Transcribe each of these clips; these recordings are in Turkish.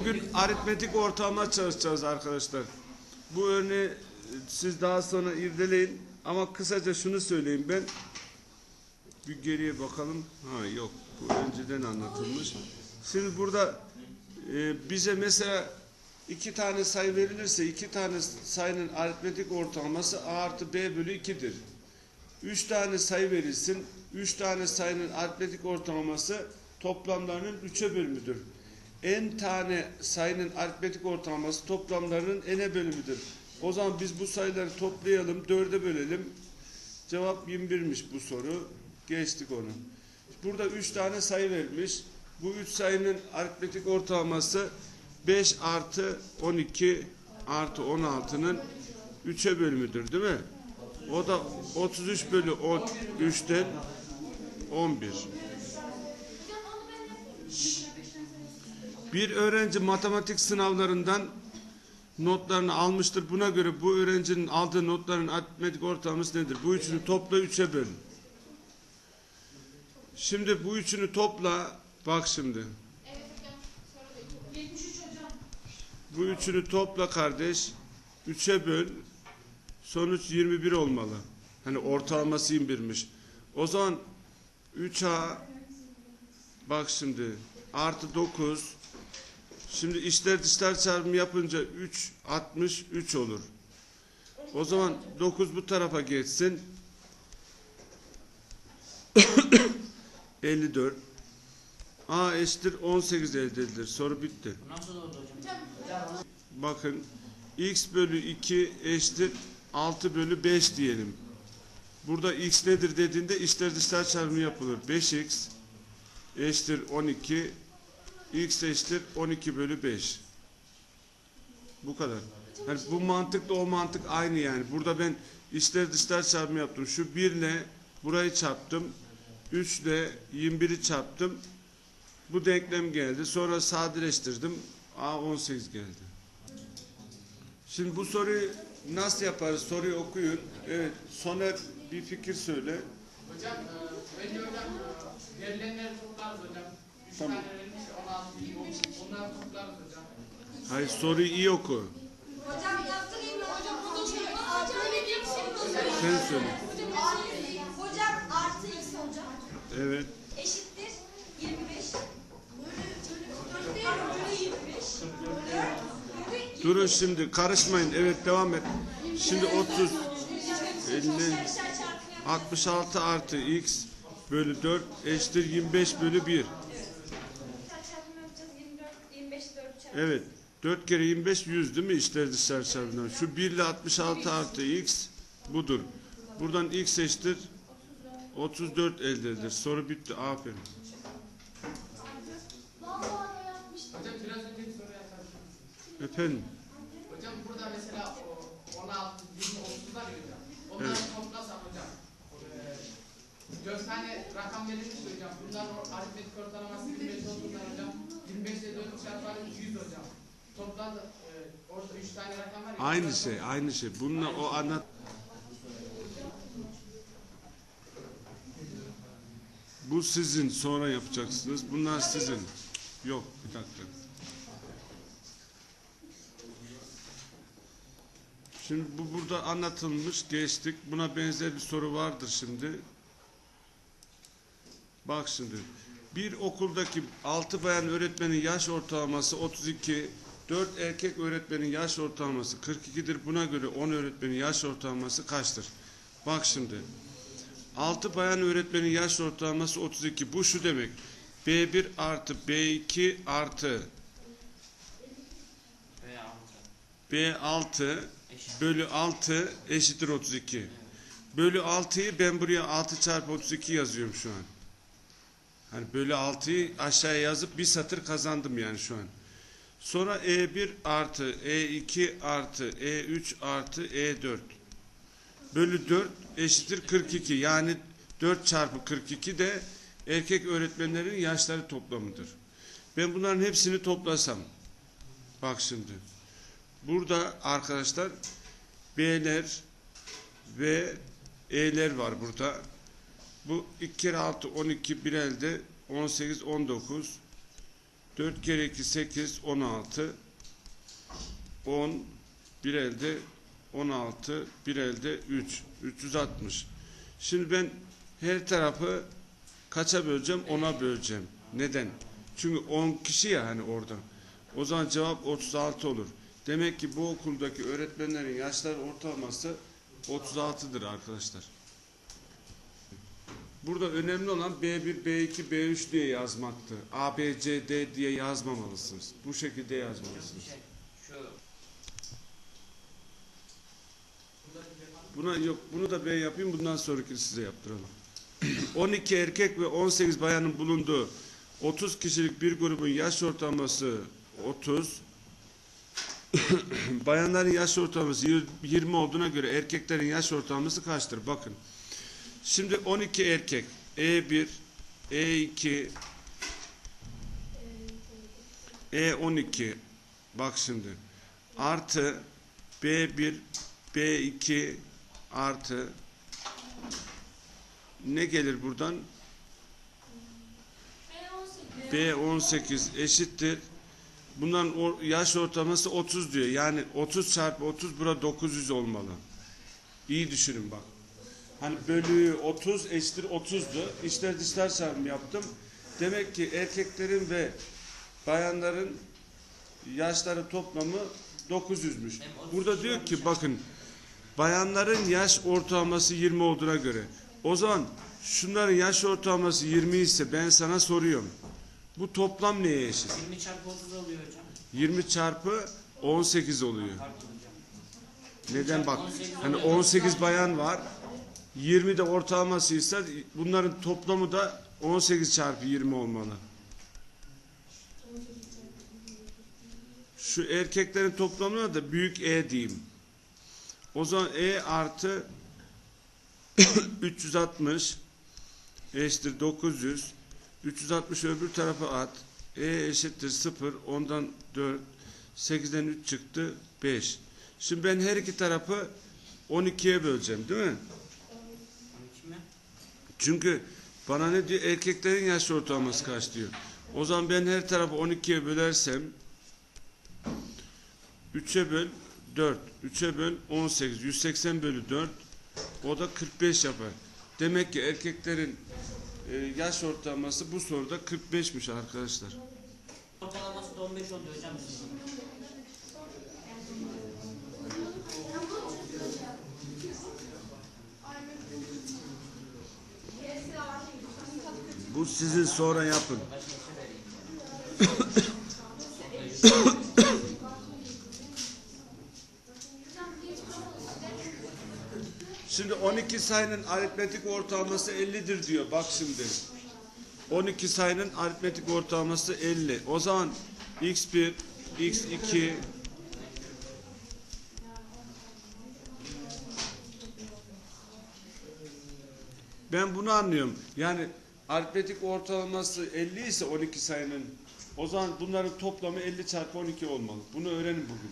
Bugün aritmetik ortalama çalışacağız arkadaşlar. Bu örneği e, siz daha sonra irdeleyin ama kısaca şunu söyleyeyim ben. Bir geriye bakalım. Ha yok. Bu önceden anlatılmış. Şimdi burada e, bize mesela iki tane sayı verilirse iki tane sayının aritmetik ortalaması A artı B bölü 2'dir. Üç tane sayı verilsin. Üç tane sayının aritmetik ortalaması toplamlarının üçe bölümüdür. En tane sayının aritmetik ortalaması toplamlarının n'e bölümüdür. O zaman biz bu sayıları toplayalım, dörde bölelim. Cevap 21'miş bu soru. Geçtik onu. Burada üç tane sayı vermiş. Bu üç sayının aritmetik ortalaması 5 artı 12 artı 16'nın 3'e bölümüdür değil mi? O da 33 bölü 3'ten 11. Bir öğrenci matematik sınavlarından notlarını almıştır. Buna göre bu öğrencinin aldığı notların aritmetik ortalaması nedir? Bu üçünü topla 3'e böl. Şimdi bu üçünü topla. Bak şimdi. Bu üçünü topla kardeş. 3'e böl. Sonuç 21 olmalı. Hani ortalaması 21'miş. O zaman 3A bak şimdi artı 9 şimdi işler dışlar çarpımı yapınca 3 63 olur. O zaman 9 bu tarafa geçsin. 54 A eşittir 18 elde edilir. Soru bitti. Bakın x bölü 2 eşittir 6 bölü 5 diyelim. Burada x nedir dediğinde içler dışlar çarpımı yapılır. 5x eşittir 12 x eşittir 12 bölü 5. Bu kadar. Yani bu mantıkla o mantık aynı yani. Burada ben içler dışlar çarpımı yaptım. Şu 1 ile burayı çarptım. 3 ile 21'i çarptım. Bu denklem geldi. Sonra sadeleştirdim. A 18 geldi. Şimdi bu soruyu nasıl yaparız? Soruyu okuyun. Evet. Soner bir fikir söyle. Hocam, e, bence hocam e, verilenleri toplarız hocam. Tamam. tane verilmiş, 16 iyi olmuş. Onları toplarız hocam. Hayır soruyu iyi oku. Hocam yaptırayım mı? Hocam bunu şey Aa, böyle bir şey mi? Sen söyle. Hocam artı x hocam. Evet. Eşittir 25. Böyle böyle böyle 25. Böyle Durun şimdi karışmayın. Evet devam et. Şimdi 30 50 66 artı x bölü 4 eşittir 25 bölü 1. çarpımı yapacağız 24 25 4 çarpı. Evet. 4 kere 25 100 değil mi işler dışarı çarpımından? Şu 1 ile 66 artı x budur. Buradan x eşittir 34 elde edilir. Soru bitti. Aferin. Hocam biraz. Efendim. Hocam burada mesela o 16, 20, 30 var ya hocam. Onları Evet. toplasak hocam. E, 4 tane rakam verilmiş hocam. Bunların o aritmetik ortalaması 25 olduğundan hocam. 25 ile 4 çarparım 100 hocam. Toplam e, orada 3 tane rakam var ya. Aynı şey, aynı şey. Bununla o anlat. Bu sizin, sonra yapacaksınız. Bunlar sizin. Yok, bir dakika. Şimdi bu burada anlatılmış, geçtik. Buna benzer bir soru vardır şimdi. Bak şimdi. Bir okuldaki 6 bayan öğretmenin yaş ortalaması 32, 4 erkek öğretmenin yaş ortalaması 42'dir. Buna göre 10 öğretmenin yaş ortalaması kaçtır? Bak şimdi. 6 bayan öğretmenin yaş ortalaması 32. Bu şu demek. B1 artı B2 artı Veya hocam. B6 Eşit. bölü 6 eşittir 32. Bölü 6'yı ben buraya 6 çarpı 32 yazıyorum şu an. Hani bölü 6'yı aşağıya yazıp bir satır kazandım yani şu an. Sonra E1 artı E2 artı E3 artı E4 bölü 4 eşittir 42. Yani 4 çarpı 42 de erkek öğretmenlerin yaşları toplamıdır. Ben bunların hepsini toplasam bak şimdi burada arkadaşlar B'ler ve E'ler var burada. Bu 2 kere 6 12 bir elde 18 19 4 kere 2 8 16 10 bir elde 16 bir elde 3 360 şimdi ben her tarafı kaça böleceğim? 10'a böleceğim. Neden? Çünkü 10 kişi ya hani orada. O zaman cevap 36 olur. Demek ki bu okuldaki öğretmenlerin yaşları ortalaması 36'dır arkadaşlar Burada önemli olan B1, B2, B3 diye yazmaktı. A, B, C, D diye yazmamalısınız. Bu şekilde yazmalısınız. Buna yok, bunu da ben yapayım. Bundan sonraki size yaptıralım. 12 erkek ve 18 bayanın bulunduğu 30 kişilik bir grubun yaş ortalaması 30. Bayanların yaş ortalaması 20 olduğuna göre erkeklerin yaş ortalaması kaçtır? Bakın. Şimdi 12 erkek E1, E2, E12 bak şimdi artı B1, B2 artı ne gelir buradan? B18 eşittir. Bundan o- yaş ortalaması 30 diyor. Yani 30 çarpı 30 bura 900 olmalı. İyi düşünün bak. Hani bölü 30 eşittir 30'du. İçler dışlar çarpımı yaptım. Demek ki erkeklerin ve bayanların yaşları toplamı 900'müş. Burada diyor ki bakın bayanların yaş ortalaması 20 olduğuna göre. O zaman şunların yaş ortalaması 20 ise ben sana soruyorum. Bu toplam neye eşit? 20 çarpı 30 oluyor hocam. 20 çarpı 18 oluyor. Neden bak? 18 Hani oluyor. 18 bayan var. 20 de ortalamasıysa bunların toplamı da 18 çarpı 20 olmalı. Şu erkeklerin toplamına da büyük E diyeyim. O zaman E artı 360 eşittir 900 360 öbür tarafa at. E eşittir 0 ondan 4 8'den 3 çıktı 5. Şimdi ben her iki tarafı 12'ye böleceğim değil mi? 12 mi? Çünkü bana ne diyor? Erkeklerin yaş ortalaması kaç diyor. O zaman ben her tarafı 12'ye bölersem 3'e böl 4. 3'e böl 18. 180 bölü 4 o da 45 yapar. Demek ki erkeklerin e, yaş ortalaması bu soruda 45'miş arkadaşlar. Ortalaması da 15 oluyor hocam. Bu sizin sonra yapın. Şimdi 12 sayının aritmetik ortalaması 50'dir diyor. Bak şimdi. 12 sayının aritmetik ortalaması 50. O zaman x1, x2 Ben bunu anlıyorum. Yani aritmetik ortalaması 50 ise 12 sayının o zaman bunların toplamı 50 çarpı 12 olmalı. Bunu öğrenin bugün.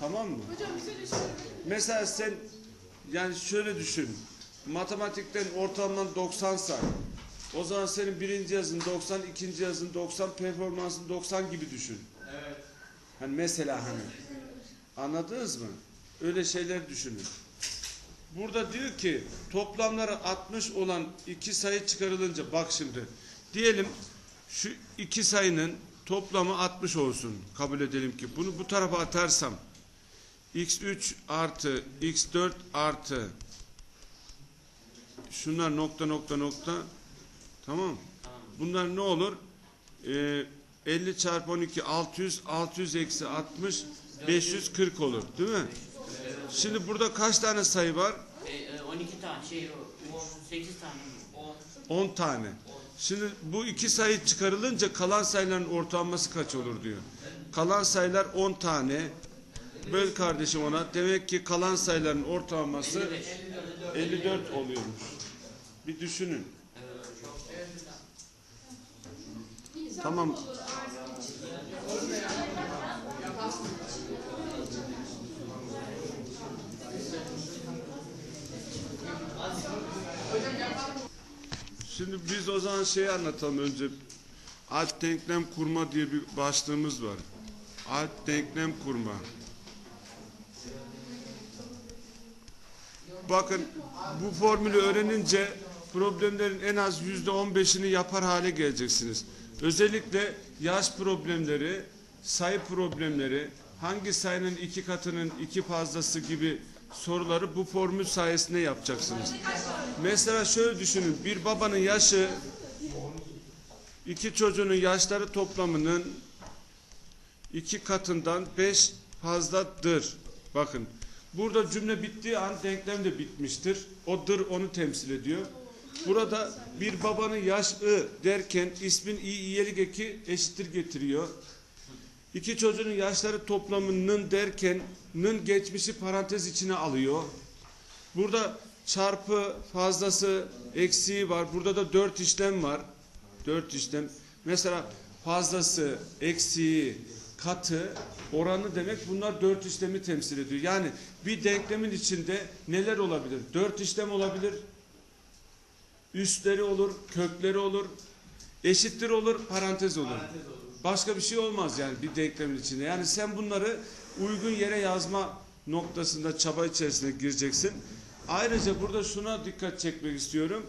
Tamam mı? Hocam bize şöyle. Mesela sen yani şöyle düşün. Matematikten ortalaman 90 say. O zaman senin birinci yazın 90, ikinci yazın 90, performansın 90 gibi düşün. Evet. Hani mesela hani. Anladınız mı? Öyle şeyler düşünün. Burada diyor ki toplamları 60 olan iki sayı çıkarılınca bak şimdi. Diyelim şu iki sayının toplamı 60 olsun. Kabul edelim ki bunu bu tarafa atarsam x3 artı x4 artı şunlar nokta nokta nokta tamam. Bunlar ne olur? Ee, 50 çarpı 12 600 600 eksi 60 540 olur değil mi? Şimdi burada kaç tane sayı var? E, e, 12 tane şey o, 8 tane mi? 10. 10 tane. Şimdi bu iki sayı çıkarılınca kalan sayıların ortalaması kaç olur diyor. Kalan sayılar 10 tane. Böl kardeşim ona. Demek ki kalan sayıların ortalaması 55. 54 oluyormuş. Bir düşünün. Tamam. Şimdi biz o zaman şeyi anlatalım önce. alt denklem kurma diye bir başlığımız var. Alt denklem kurma. Bakın bu formülü öğrenince problemlerin en az yüzde on beşini yapar hale geleceksiniz. Özellikle yaş problemleri, sayı problemleri, hangi sayının iki katının iki fazlası gibi soruları bu formül sayesinde yapacaksınız. Mesela şöyle düşünün, bir babanın yaşı iki çocuğunun yaşları toplamının iki katından beş fazladır. Bakın burada cümle bittiği an denklem de bitmiştir. O dır onu temsil ediyor. Burada bir babanın yaş ı derken ismin i iyelik eki eşittir getiriyor. İki çocuğun yaşları toplamının derken nın geçmişi parantez içine alıyor. Burada çarpı fazlası eksiği var. Burada da dört işlem var. Dört işlem. Mesela fazlası, eksiği, katı, oranı demek bunlar dört işlemi temsil ediyor. Yani bir denklemin içinde neler olabilir? Dört işlem olabilir. Üstleri olur, kökleri olur, eşittir olur, parantez olur. Başka bir şey olmaz yani bir denklemin içinde. Yani sen bunları uygun yere yazma noktasında çaba içerisine gireceksin. Ayrıca burada şuna dikkat çekmek istiyorum.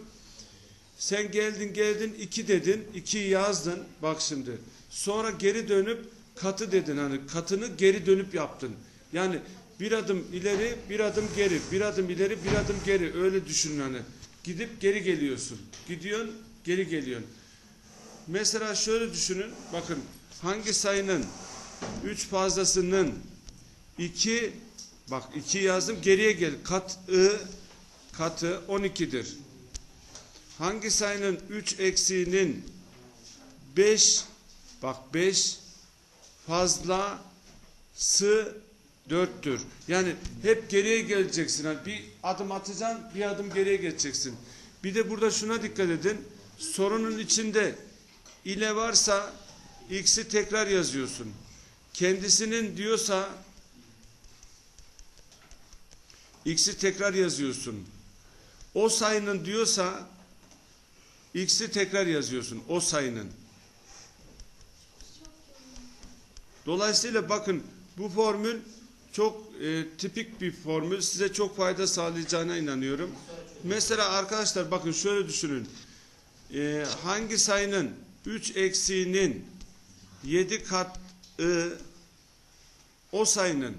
Sen geldin geldin iki dedin, ikiyi yazdın. Bak şimdi. Sonra geri dönüp katı dedin. Hani katını geri dönüp yaptın. Yani bir adım ileri, bir adım geri, bir adım ileri, bir adım geri. Öyle düşünün hani. Gidip geri geliyorsun. Gidiyorsun, geri geliyorsun. Mesela şöyle düşünün. Bakın hangi sayının 3 fazlasının 2 bak 2 yazdım geriye gel. Kat ı katı 12'dir. Hangi sayının 3 eksiğinin 5 bak 5 fazlası 4'tür. Yani hep geriye geleceksin. Yani bir adım atacaksın, bir adım geriye geçeceksin. Bir de burada şuna dikkat edin. Sorunun içinde ile varsa x'i tekrar yazıyorsun. Kendisinin diyorsa x'i tekrar yazıyorsun. O sayının diyorsa x'i tekrar yazıyorsun. O sayının. Dolayısıyla bakın bu formül çok e, tipik bir formül. Size çok fayda sağlayacağına inanıyorum. Mesela arkadaşlar bakın şöyle düşünün. E, hangi sayının 3 eksiğinin 7 kat o sayının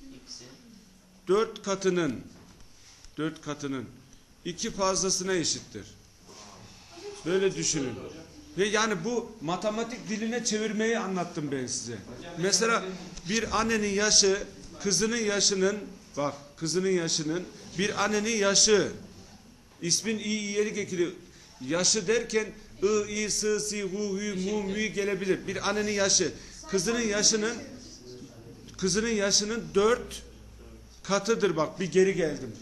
İkisi. 4 katının 4 katının 2 fazlasına eşittir. Böyle düşünün. Ve yani bu matematik diline çevirmeyi anlattım ben size. Mesela bir annenin yaşı kızının yaşının bak kızının yaşının bir annenin yaşı ismin i iyelik ekili yaşı derken ı i sı si hu hü mu mü gelebilir. Bir annenin yaşı kızının yaşının kızının yaşının dört katıdır bak bir geri geldim.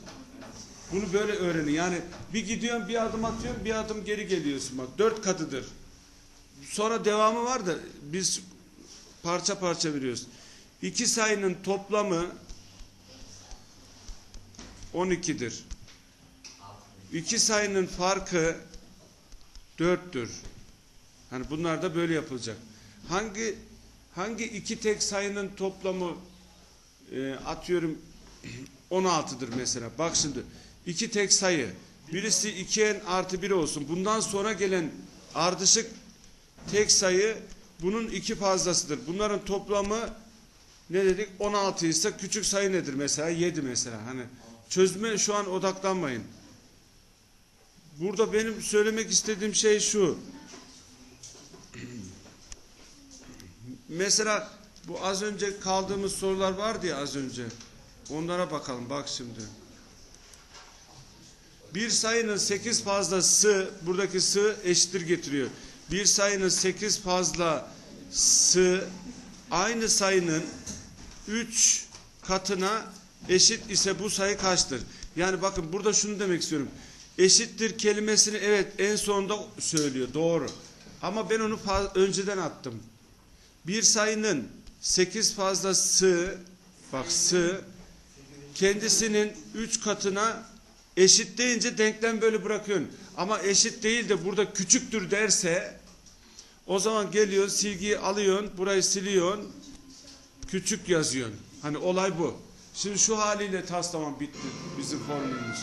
Bunu böyle öğrenin. Yani bir gidiyorsun bir adım atıyorsun bir adım geri geliyorsun bak. Dört katıdır. Sonra devamı var da biz parça parça veriyoruz. İki sayının toplamı 12'dir. İki sayının farkı 4'tür. Hani bunlar da böyle yapılacak. Hangi hangi iki tek sayının toplamı e, atıyorum 16'dır mesela. Bak şimdi iki tek sayı. Birisi 2n artı 1 olsun. Bundan sonra gelen ardışık tek sayı bunun iki fazlasıdır. Bunların toplamı ne dedik? 16 ise küçük sayı nedir mesela? 7 mesela. Hani çözüme şu an odaklanmayın. Burada benim söylemek istediğim şey şu. Mesela bu az önce kaldığımız sorular vardı ya az önce. Onlara bakalım bak şimdi. Bir sayının 8 fazlası buradaki sı eşittir getiriyor. Bir sayının 8 fazlası aynı sayının 3 katına eşit ise bu sayı kaçtır? Yani bakın burada şunu demek istiyorum. Eşittir kelimesini evet en sonunda söylüyor doğru. Ama ben onu önceden attım. Bir sayının 8 fazlası bak sı kendisinin 3 katına eşit deyince denklem böyle bırakıyorsun. Ama eşit değil de burada küçüktür derse O zaman geliyorsun silgiyi alıyorsun burayı siliyorsun küçük yazıyorsun. Hani olay bu. Şimdi şu haliyle tas bitti bizim formülümüz.